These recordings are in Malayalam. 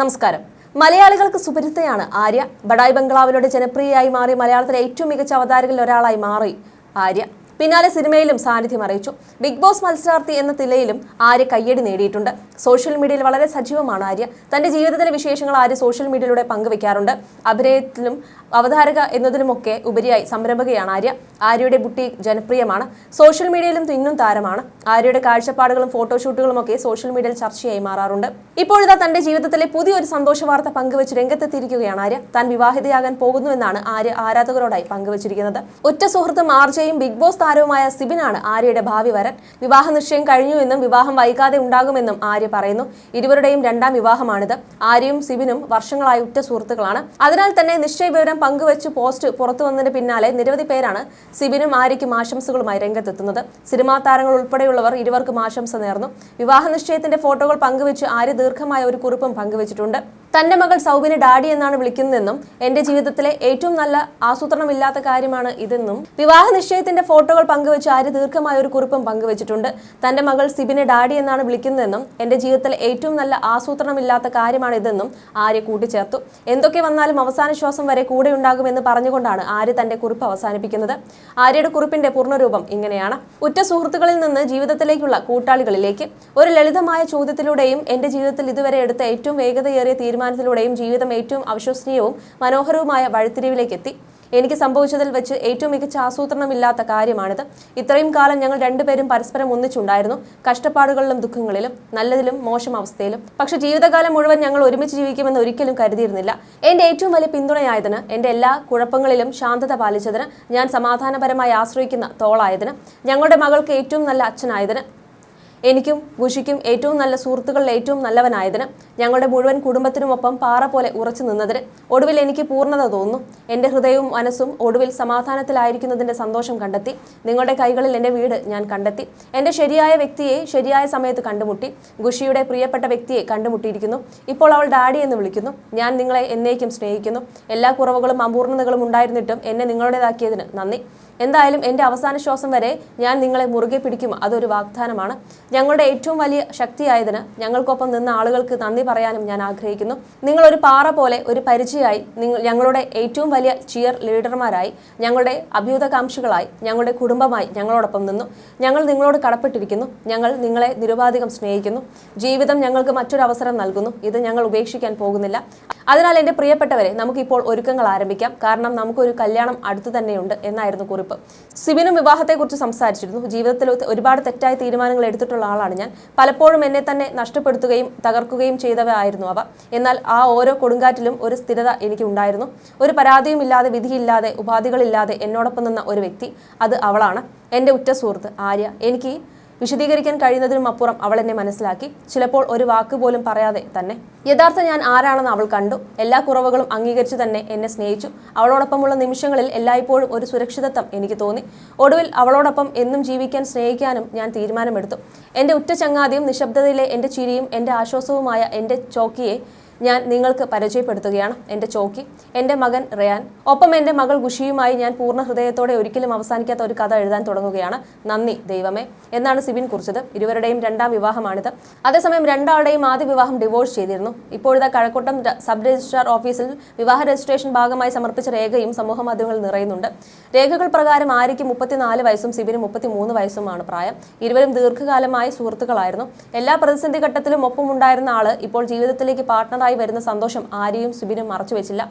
നമസ്കാരം. മലയാളികൾക്ക് സുപരിചിതയാണ് ആര്യ. ബഡായ് ബംഗ്ലാവിലൂടെ ജനപ്രിയയായി മാറി മലയാളത്തിലെ ഏറ്റവും മികച്ച അവതാരകരിൽ ഒരാളായി മാറി ആര്യ. പിന്നാലെ സിനിമയിലും സാന്നിധ്യം അറിയിച്ചു. ബിഗ് ബോസ് മത്സരാർത്ഥി എന്ന നിലയിലും ആര്യ കയ്യടി നേടിയിട്ടുണ്ട്. സോഷ്യൽ മീഡിയയിൽ വളരെ സജീവമാണ് ആര്യ. തന്റെ ജീവിതത്തിലെ വിശേഷങ്ങൾ ആര്യ സോഷ്യൽ മീഡിയയിലൂടെ പങ്കുവെക്കാറുണ്ട്. അഭിനയത്തിലും അവതാരക എന്നതിലുമൊക്കെ ഉപരിയായി സംരംഭകയാണ് ആര്യ. ആര്യയുടെ ബുട്ടി ജനപ്രിയമാണ്. സോഷ്യൽ മീഡിയയിലും തിന്നും താരമാണ്. ആര്യയുടെ കാഴ്ചപ്പാടുകളും ഫോട്ടോഷൂട്ടുകളും ഒക്കെ സോഷ്യൽ മീഡിയയിൽ ചർച്ചയായി മാറാറുണ്ട്. ഇപ്പോഴിതാ തന്റെ ജീവിതത്തിലെ പുതിയൊരു സന്തോഷ വാർത്ത പങ്കുവച്ച് രംഗത്തെത്തിയിരിക്കുകയാണ് ആര്യ. താൻ വിവാഹിതയാകാൻ പോകുന്നുവെന്നാണ് ആര്യ ആരാധകരോടായി പങ്കുവച്ചിരിക്കുന്നത്. ഒറ്റ സുഹൃത്തും ആർജയും ബിഗ് ബോസ് താരവുമായ സിബിനാണ് ആര്യയുടെ ഭാവി വരൻ. വിവാഹ നിശ്ചയം കഴിഞ്ഞു എന്നും വിവാഹം വൈകാതെ ഉണ്ടാകുമെന്നും ആര്യ പറയുന്നു. ഇരുവരുടെയും രണ്ടാം വിവാഹമാണിത്. ആര്യയും സിബിനും വർഷങ്ങളായി ഉറ്റ സുഹൃത്തുക്കളാണ്. അതിനാൽ തന്നെ നിശ്ചയ വിവരം പങ്കുവച്ച് പോസ്റ്റ് പുറത്തു വന്നതിന് പിന്നാലെ നിരവധി പേരാണ് സിബിനും ആര്യയ്ക്കും ആശംസകളുമായി രംഗത്തെത്തുന്നത്. സിനിമാ താരങ്ങൾ ഉൾപ്പെടെയുള്ളവർ ഇരുവർക്കും ആശംസ നേർന്നു. വിവാഹ നിശ്ചയത്തിന്റെ ഫോട്ടോകൾ പങ്കുവച്ച് ആര്യ ദീർഘമായ ഒരു കുറിപ്പും പങ്കുവച്ചിട്ടുണ്ട്. തന്റെ മകൾ സൗബിനെ ഡാഡി എന്നാണ് വിളിക്കുന്നതെന്നും എന്റെ ജീവിതത്തിലെ ഏറ്റവും നല്ല ആസൂത്രണമില്ലാത്ത കാര്യമാണ് ഇതെന്നും വിവാഹ നിശ്ചയത്തിന്റെ ഫോട്ടോകൾ പങ്കുവെച്ച് ആര്യ ദീർഘമായ ഒരു കുറിപ്പും പങ്കുവച്ചിട്ടുണ്ട്. തന്റെ മകൾ സിബിനെ ഡാഡി എന്നാണ് വിളിക്കുന്നതെന്നും എന്റെ ജീവിതത്തിലെ ഏറ്റവും നല്ല ആസൂത്രണമില്ലാത്ത കാര്യമാണ് ഇതെന്നും ആര്യ കൂട്ടിച്ചേർത്തു. എന്തൊക്കെ വന്നാലും അവസാന ശ്വാസം വരെ കൂടെ ഉണ്ടാകുമെന്ന് പറഞ്ഞുകൊണ്ടാണ് ആര്യ തന്റെ കുറിപ്പ് അവസാനിപ്പിക്കുന്നത്. ആര്യയുടെ കുറിപ്പിന്റെ പൂർണരൂപം ഇങ്ങനെയാണ്. ഉറ്റ സുഹൃത്തുക്കളിൽ നിന്ന് ജീവിതത്തിലേക്കുള്ള കൂട്ടാളികളിലേക്ക്. ഒരു ലളിതമായ ചോദ്യത്തിലൂടെയും എന്റെ ജീവിതത്തിൽ ഇതുവരെ എടുത്ത ഏറ്റവും വേഗതയേറിയ തീരുമാനത്തിലൂടെയും ജീവിതം ഏറ്റവും അവിശ്വസനീയവും മനോഹരവുമായ വഴിത്തിരിവിലേക്ക് എത്തി. എനിക്ക് സംഭവിച്ചതിൽ വെച്ച് ഏറ്റവും മികച്ച ആസൂത്രണമില്ലാത്ത കാര്യമാണിത്. ഇത്രയും കാലം ഞങ്ങൾ രണ്ടുപേരും പരസ്പരം ഒന്നിച്ചുണ്ടായിരുന്നു. കഷ്ടപ്പാടുകളിലും ദുഃഖങ്ങളിലും നല്ലതിലും മോശം അവസ്ഥയിലും. പക്ഷെ ജീവിതകാലം മുഴുവൻ ഞങ്ങൾ ഒരുമിച്ച് ജീവിക്കുമെന്ന് ഒരിക്കലും കരുതിയിരുന്നില്ല. എന്റെ ഏറ്റവും വലിയ പിന്തുണയായതിന് എന്റെ എല്ലാ കുഴപ്പങ്ങളിലും ശാന്തത പാലിച്ചതിന് ഞാൻ സമാധാനപരമായി ആശ്രയിക്കുന്ന തോളായതിന് ഞങ്ങളുടെ മകൾക്ക് ഏറ്റവും നല്ല അച്ഛനായതിന് എനിക്കും ഗുഷിക്കും ഏറ്റവും നല്ല സുഹൃത്തുക്കളിൽ ഏറ്റവും നല്ലവനായതിന് ഞങ്ങളുടെ മുഴുവൻ കുടുംബത്തിനുമൊപ്പം പാറ പോലെ ഉറച്ചു നിന്നതിന് ഒടുവിൽ എനിക്ക് പൂർണത തോന്നുന്നു. എന്റെ ഹൃദയവും മനസ്സും ഒടുവിൽ സമാധാനത്തിലായിരിക്കുന്നതിന്റെ സന്തോഷം കണ്ടെത്തി നിങ്ങളുടെ കൈകളിൽ എന്റെ വീട് ഞാൻ കണ്ടെത്തി എന്റെ ശരിയായ വ്യക്തിയെ ശരിയായ സമയത്ത് കണ്ടുമുട്ടി ഗുഷിയുടെ പ്രിയപ്പെട്ട വ്യക്തിയെ കണ്ടുമുട്ടിയിരിക്കുന്നു. ഇപ്പോൾ അവൾ ഡാഡി എന്ന് വിളിക്കുന്നു. ഞാൻ നിങ്ങളെ എന്നേക്കും സ്നേഹിക്കുന്നു. എല്ലാ കുറവുകളും അപൂർണതകളും ഉണ്ടായിരുന്നിട്ടും എന്നെ നിങ്ങളുടേതാക്കിയതിന് നന്ദി. എന്തായാലും എന്റെ അവസാന ശ്വാസം വരെ ഞാൻ നിങ്ങളെ മുറുകെ പിടിക്കും. അതൊരു വാഗ്ദാനമാണ്. ഞങ്ങളുടെ ഏറ്റവും വലിയ ശക്തിയായതിന് ഞങ്ങൾക്കൊപ്പം നിന്ന ആളുകൾക്ക് നന്ദി പറയാനും ഞാൻ ആഗ്രഹിക്കുന്നു. നിങ്ങളൊരു പാറ പോലെ ഒരു പരിചയമായി നിങ്ങൾ ഞങ്ങളുടെ ഏറ്റവും വലിയ ചിയർ ലീഡർമാരായി ഞങ്ങളുടെ അഭ്യുതകാംക്ഷികളായി ഞങ്ങളുടെ കുടുംബമായി ഞങ്ങളോടൊപ്പം നിന്നു. ഞങ്ങൾ നിങ്ങളോട് കടപ്പെട്ടിരിക്കുന്നു. ഞങ്ങൾ നിങ്ങളെ നിരുപാധികം സ്നേഹിക്കുന്നു. ജീവിതം ഞങ്ങൾക്ക് മറ്റൊരു അവസരം നൽകുന്നു. ഇത് ഞങ്ങൾ ഉപേക്ഷിക്കാൻ പോകുന്നില്ല. അതിനാൽ എന്റെ പ്രിയപ്പെട്ടവരെ നമുക്കിപ്പോൾ ഒരുക്കങ്ങൾ ആരംഭിക്കാം. കാരണം നമുക്കൊരു കല്യാണം അടുത്തു തന്നെയുണ്ട് എന്നായിരുന്നു കുറിപ്പ്. സിബിനും വിവാഹത്തെക്കുറിച്ച് സംസാരിച്ചിരുന്നു. ജീവിതത്തിൽ ഒരുപാട് തെറ്റായ തീരുമാനങ്ങൾ എടുത്തിട്ടുള്ള ആളാണ് ഞാൻ. പലപ്പോഴും എന്നെ തന്നെ നഷ്ടപ്പെടുത്തുകയും തകർക്കുകയും ചെയ്തവയായിരുന്നു അവ. എന്നാൽ ആ ഓരോ കൊടുങ്കാറ്റിലും ഒരു സ്ഥിരത എനിക്ക് ഉണ്ടായിരുന്നു. ഒരു പരാതിയും ഇല്ലാതെ വിധിയില്ലാതെ ഉപാധികളില്ലാതെ എന്നോടൊപ്പം നിന്ന ഒരു വ്യക്തി അത് അവളാണ്. എന്റെ ഉറ്റ സുഹൃത്ത് ആര്യ. എനിക്ക് വിശദീകരിക്കാൻ കഴിയുന്നതിനും അപ്പുറം അവൾ എന്നെ മനസ്സിലാക്കി. ചിലപ്പോൾ ഒരു വാക്ക് പോലും പറയാതെ തന്നെ. യഥാർത്ഥ ഞാൻ ആരാണെന്ന് അവൾ കണ്ടു. എല്ലാ കുറവുകളും അംഗീകരിച്ചു തന്നെ എന്നെ സ്നേഹിച്ചു. അവളോടൊപ്പമുള്ള നിമിഷങ്ങളിൽ എല്ലായ്പ്പോഴും ഒരു സുരക്ഷിതത്വം എനിക്ക് തോന്നി. ഒടുവിൽ അവളോടൊപ്പം എന്നും ജീവിക്കാൻ സ്നേഹിക്കാനും ഞാൻ തീരുമാനമെടുത്തു. എന്റെ ഉറ്റ ചങ്ങാതിയും നിശബ്ദതയിലെ എന്റെ ചിരിയും എന്റെ ആശ്വാസവുമായ എന്റെ ചോക്കിയെ ഞാൻ നിങ്ങൾക്ക് പരിചയപ്പെടുത്തുകയാണ് എന്റെ ചോക്കി എന്റെ മകൻ റിയാൻ. ഒപ്പം എന്റെ മകൾ ഗുഷിയുമായി ഞാൻ പൂർണ ഹൃദയത്തോടെ ഒരിക്കലും അവസാനിക്കാത്ത ഒരു കഥ എഴുതാൻ തുടങ്ങുകയാണ്. നന്ദി ദൈവമേ. എന്നാണ് സിബിൻ കുറിച്ചത്. ഇരുവരുടെയും രണ്ടാം വിവാഹമാണിത്. അതേസമയം രണ്ടാളുടെയും ആദ്യ വിവാഹം ഡിവോഴ്സ് ചെയ്തിരുന്നു. ഇപ്പോഴത്തെ കഴക്കൂട്ടം സബ് രജിസ്ട്രാർ ഓഫീസിൽ വിവാഹ രജിസ്ട്രേഷൻ ഭാഗമായി സമർപ്പിച്ച രേഖയും സമൂഹ മാധ്യമങ്ങളിൽ നിറയുന്നുണ്ട്. രേഖകൾ പ്രകാരം ആര്യയ്ക്ക് മുപ്പത്തിനാല് വയസ്സും സിബിന് മുപ്പത്തിമൂന്ന് വയസ്സുമാണ് പ്രായം. ഇരുവരും ദീർഘകാലമായി സുഹൃത്തുക്കളായിരുന്നു. എല്ലാ പ്രതിസന്ധി ഘട്ടത്തിലും ഒപ്പമുണ്ടായിരുന്ന ആൾ ഇപ്പോൾ ജീവിതത്തിലേക്ക് പാർട്ട്ണറായി വരുന്ന സന്തോഷം ആര്യയും സിബിനും മറച്ചുവെച്ചില്ല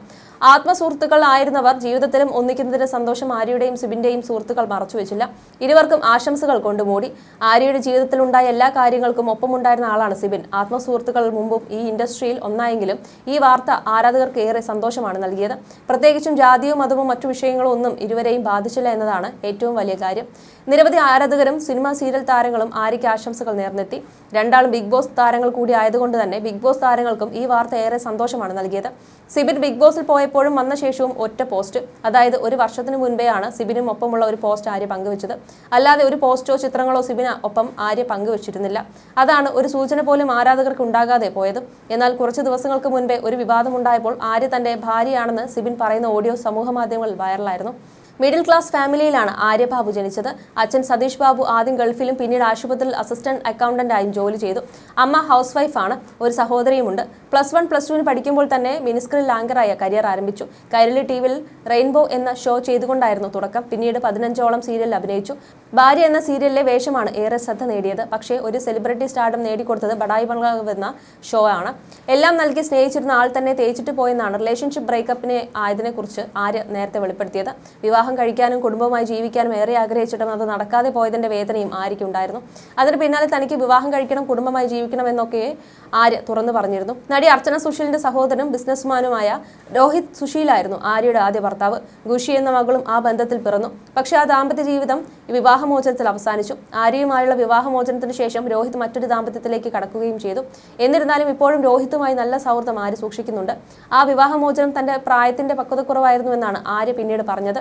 ആത്മസുഹൃത്തുക്കൾ ആയിരുന്നവർ ജീവിതത്തിലും ഒന്നിക്കുന്നതിന്റെ സന്തോഷം ആര്യയുടെയും സുബിന്റെയും സുഹൃത്തുക്കൾ മറച്ചുവെച്ചില്ല ഇരുവർക്കും ആശംസകൾ കൊണ്ടുമൂടി. ആര്യയുടെ ജീവിതത്തിലുണ്ടായ എല്ലാ കാര്യങ്ങൾക്കും ഒപ്പമുണ്ടായിരുന്ന ആളാണ് സിബിൻ. ആത്മസുഹൃത്തുക്കൾ മുമ്പും ഈ ഇൻഡസ്ട്രിയിൽ ഒന്നായെങ്കിലും ഈ വാർത്ത ആരാധകർക്ക് ഏറെ സന്തോഷമാണ് നൽകിയത്. പ്രത്യേകിച്ചും ജാതിയോ മതമോ മറ്റു വിഷയങ്ങളും ഒന്നും ഇരുവരെയും ബാധിച്ചില്ല എന്നതാണ് ഏറ്റവും വലിയ കാര്യം. നിരവധി ആരാധകരും സിനിമ സീരിയൽ താരങ്ങളും ആര്യയ്ക്ക് ആശംസകൾ നേർന്നെത്തി. രണ്ടാളും ബിഗ് ബോസ് താരങ്ങൾ കൂടി ആയതുകൊണ്ട് തന്നെ ബിഗ് ബോസ് താരങ്ങൾക്കും ഈ വാർത്ത ഏറെ സന്തോഷമാണ് നൽകിയത്. സിബിൻ ബിഗ് ബോസിൽ പോയപ്പോഴും വന്ന ശേഷവും ഒറ്റ പോസ്റ്റ്. അതായത് ഒരു വർഷത്തിന് മുൻപെയാണ് സിബിനും ഒപ്പമുള്ള ഒരു പോസ്റ്റ് ആര്യ പങ്കുവച്ചത്. അല്ലാതെ ഒരു പോസ്റ്റോ ചിത്രങ്ങളോ സിബിന് ഒപ്പം ആര്യ പങ്കുവച്ചിരുന്നില്ല. അതാണ് ഒരു സൂചന പോലും ആരാധകർക്ക് ഉണ്ടാകാതെ പോയത്. എന്നാൽ കുറച്ച് ദിവസങ്ങൾക്ക് മുൻപേ ഒരു വിവാദമുണ്ടായപ്പോൾ ആര്യ തന്റെ ഭാര്യയാണെന്ന് സിബിൻ പറയുന്ന ഓഡിയോ സമൂഹ മാധ്യമങ്ങളിൽ വൈറലായിരുന്നു. മിഡിൽ ക്ലാസ് ഫാമിലിയിലാണ് ആര്യബാബു ജനിച്ചത്. അച്ഛൻ സതീഷ് ബാബു ആദ്യം ഗൾഫിലും പിന്നീട് ആശുപത്രിയിൽ അസിസ്റ്റന്റ് അക്കൗണ്ടന്റായും ജോലി ചെയ്തു. അമ്മ ഹൗസ് വൈഫാണ് ഒരു സഹോദരിയുമുണ്ട്. പ്ലസ് വൺ പ്ലസ് ടുവിന് പഠിക്കുമ്പോൾ തന്നെ മിനിസ്ക്രിൽ ആങ്കറായ കരിയർ ആരംഭിച്ചു. കൈരളി ടി വിയിൽ റെയിൻബോ എന്ന ഷോ ചെയ്തുകൊണ്ടായിരുന്നു തുടക്കം. പിന്നീട് പതിനഞ്ചോളം സീരിയലിൽ അഭിനയിച്ചു. ഭാര്യ എന്ന സീരിയലിലെ വേഷമാണ് ഏറെ ശ്രദ്ധ നേടിയത്. പക്ഷേ ഒരു സെലിബ്രിറ്റി സ്റ്റാർഡം നേടിക്കൊടുത്തത് ബഡായി ബംഗ്ലാവ് എന്ന ഷോ ആണ്. എല്ലാം നൽകി സ്നേഹിച്ചിരുന്ന ആൾ തന്നെ തേച്ചിട്ട് പോയെന്നാണ് റിലേഷൻഷിപ്പ് ബ്രേക്കപ്പിനെ ആയതിനെക്കുറിച്ച് ആര്യ നേരത്തെ വെളിപ്പെടുത്തിയത്. വിവാഹം കഴിക്കാനും കുടുംബമായി ജീവിക്കാനും ഏറെ ആഗ്രഹിച്ചിട്ടും അത് നടക്കാതെ പോയതിന്റെ വേദനയും ആര്യയ്ക്കുണ്ടായിരുന്നു അതിന് പിന്നാലെ തനിക്ക് വിവാഹം കഴിക്കണം കുടുംബമായി ജീവിക്കണം എന്നൊക്കെ ആര്യ തുറന്നു പറഞ്ഞിരുന്നു. നടി അർച്ചന സുശീലിന്റെ സഹോദരനും ബിസിനസ്മാനുമായ രോഹിത് സുശീലായിരുന്നു ആര്യയുടെ ആദ്യ ഭർത്താവ്. ഗുഷി എന്ന മകളും ആ ബന്ധത്തിൽ പിറന്നു. പക്ഷേ ആ ദാമ്പത്യ ജീവിതം വിവാഹമോചനത്തിൽ അവസാനിച്ചു. ആര്യയുമായുള്ള വിവാഹമോചനത്തിന് ശേഷം രോഹിത് മറ്റൊരു ദാമ്പത്യത്തിലേക്ക് കടക്കുകയും ചെയ്തു. എന്നിരുന്നാലും ഇപ്പോഴും രോഹിതുമായി നല്ല സൗഹൃദം ആര്യ സൂക്ഷിക്കുന്നുണ്ട്? ആ വിവാഹമോചനം തന്റെ പ്രായത്തിന്റെ പക്വതക്കുറവായിരുന്നുവെന്നാണ് ആര്യ പിന്നീട് പറഞ്ഞത്.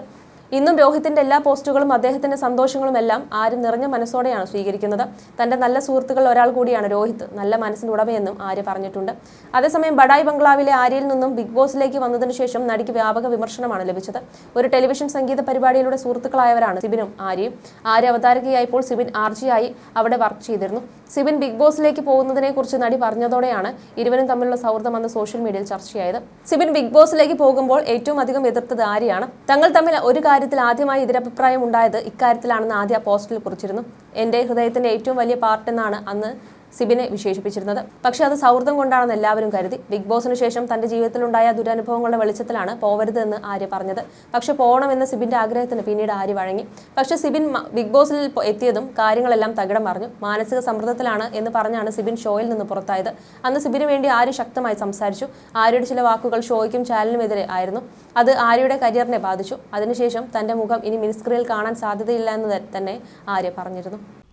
ഇന്നും രോഹിത്തിന്റെ എല്ലാ പോസ്റ്റുകളും അദ്ദേഹത്തിന്റെ സന്തോഷങ്ങളും എല്ലാം ആരും നിറഞ്ഞ മനസ്സോടെയാണ് സ്വീകരിക്കുന്നത്. തന്റെ നല്ല സുഹൃത്തുക്കൾ ഒരാൾ കൂടിയാണ് രോഹിത്. നല്ല മനസ്സിന്റെ ഉടമയെന്നും ആര്യ പറഞ്ഞിട്ടുണ്ട്. അതേസമയം ബഡായ് ബംഗ്ലാവിലെ ആര്യയിൽ നിന്നും ബിഗ് ബോസിലേക്ക് വന്നതിനു ശേഷം നടിക്ക് വ്യാപക വിമർശനമാണ് ലഭിച്ചത്. ഒരു ടെലിവിഷൻ സംഗീത പരിപാടിയിലൂടെ സുഹൃത്തുക്കളായവരാണ് സിബിനും ആര്യയും. ആര്യ അവതാരകയായപ്പോൾ സിബിൻ ആർജിയായി അവിടെ വർക്ക് ചെയ്തിരുന്നു. സിബിൻ ബിഗ് ബോസിലേക്ക് പോകുന്നതിനെക്കുറിച്ച് നടി പറഞ്ഞതോടെയാണ് ഇരുവരും തമ്മിലുള്ള സൗഹൃദം അന്ന് സോഷ്യൽ മീഡിയയിൽ ചർച്ചയായത്. സിബിൻ ബിഗ് ബോസിലേക്ക് പോകുമ്പോൾ ഏറ്റവും അധികം എതിർത്തത് ആര്യയാണ്. തങ്ങൾ തമ്മിൽ ഒരു കാര്യത്തിൽ ആദ്യമായി എതിരഭിപ്രായം ഉണ്ടായത് ഇക്കാര്യത്തിലാണെന്ന് ആദ്യ പോസ്റ്റിൽ കുറിച്ചിരുന്നു. എന്റെ ഹൃദയത്തിന്റെ ഏറ്റവും വലിയ പാർട്ടെന്നാണ് അന്ന് സിബിനെ വിശേഷിപ്പിച്ചിരുന്നത്. പക്ഷേ അത് സൗഹൃദം കൊണ്ടാണെന്ന് എല്ലാവരും കരുതി. ബിഗ് ബോസിന് ശേഷം തന്റെ ജീവിതത്തിലുണ്ടായ ദുരനുഭവങ്ങളുടെ വെളിച്ചത്തിലാണ് പോവരുത് എന്ന് ആര്യ പറഞ്ഞത്. പക്ഷെ പോകണമെന്ന സിബിന്റെ ആഗ്രഹത്തിന് പിന്നീട് ആര്യ വഴങ്ങി. പക്ഷേ സിബിൻ ബിഗ് ബോസിൽ എത്തിയതും കാര്യങ്ങളെല്ലാം തകിടം പറഞ്ഞു മാനസിക സമ്മർദ്ദത്തിലാണ് എന്ന് പറഞ്ഞാണ് സിബിൻ ഷോയിൽ നിന്ന് പുറത്തായത്. അന്ന് സിബിന് വേണ്ടി ആര്യ ശക്തമായി സംസാരിച്ചു. ആര്യയുടെ ചില വാക്കുകൾ ഷോയ്ക്കും ചാനലിനുമെതിരെ ആയിരുന്നു. അത് ആര്യയുടെ കരിയറിനെ ബാധിച്ചു. അതിനുശേഷം തന്റെ മുഖം ഇനി മിനിസ്ക്രീനിൽ കാണാൻ സാധ്യതയില്ല എന്ന് തന്നെ ആര്യ പറഞ്ഞിരുന്നു.